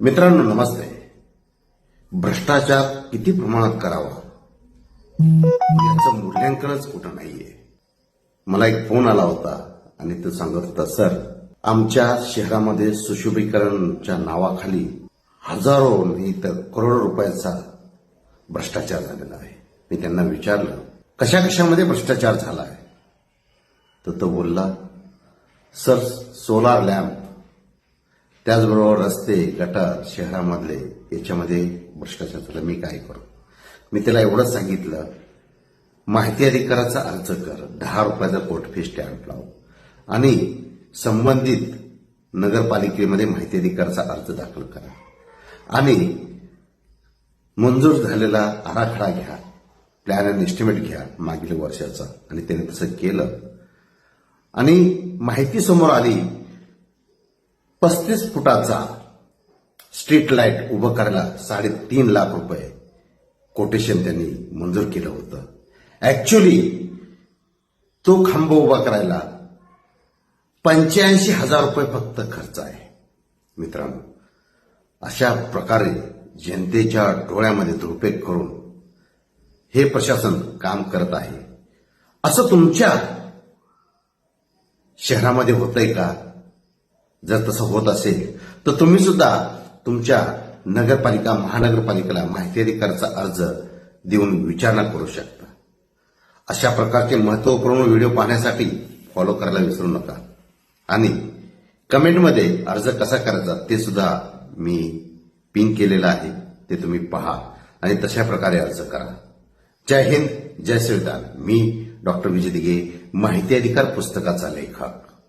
मित्रांनो नमस्ते. भ्रष्टाचार किती प्रमाणात करावा? याचं मूल्यांकनच कुठं नाहीये. मला एक फोन आला होता आणि तो सांगत होता सर आमच्या शहरामध्ये सुशोभीकरणच्या नावाखाली हजारो नाही तर करोडो रुपयाचा भ्रष्टाचार झालेला आहे. मी त्यांना विचारलं कशा कशामध्ये भ्रष्टाचार झाला आहे तर तो बोलला सर सोलार लॅम्प त्याचबरोबर रस्ते गटार शहरामधले याच्यामध्ये भ्रष्टाचार झाला. मी काय करू? मी त्याला एवढंच सांगितलं माहिती अधिकाराचा अर्ज कर. दहा रुपयाचा कोर्ट फी स्टॅम्प लाव. आणि संबंधित नगरपालिकेमध्ये माहिती अधिकाराचा अर्ज दाखल करा. आणि मंजूर झालेला आराखडा घ्या. प्लॅन अँड एस्टिमेट घ्या. मागील वर्षाचा. आणि त्याने तसं केलं. आणि माहिती समोर आली पस्तीस फुटाचा स्ट्रीट लाइट उभं करायला साडेतीन लाख रुपये कोटेशन त्यांनी मंजूर केलं होतं. ऍक्च्युली तो खांब उभा करायला पंच्याऐंशी हजार रुपये फक्त खर्च आहे मित्रांनो. अशा प्रकारे जनतेच्या डोळ्यामध्ये दुरुपयोग करून हे प्रशासन काम करत आहे. असं तुमच्या शहरामध्ये होतंय का? जर तसं होत असेल तर तुम्ही सुद्धा तुमच्या नगरपालिका महानगरपालिकेला माहिती अधिकाराचा अर्ज देऊन विचारणा करू शकता. अशा प्रकारचे महत्त्वपूर्ण व्हिडिओ पाहण्यासाठी फॉलो करायला विसरू नका. आणि कमेंटमध्ये अर्ज कसा करायचा ते सुद्धा मी पिन केलेलं आहे ते तुम्ही पहा आणि तशा प्रकारे अर्ज करा. जय हिंद जय संविधान मी डॉक्टर विजय दिघे माहिती अधिकार पुस्तकाचा लेखक.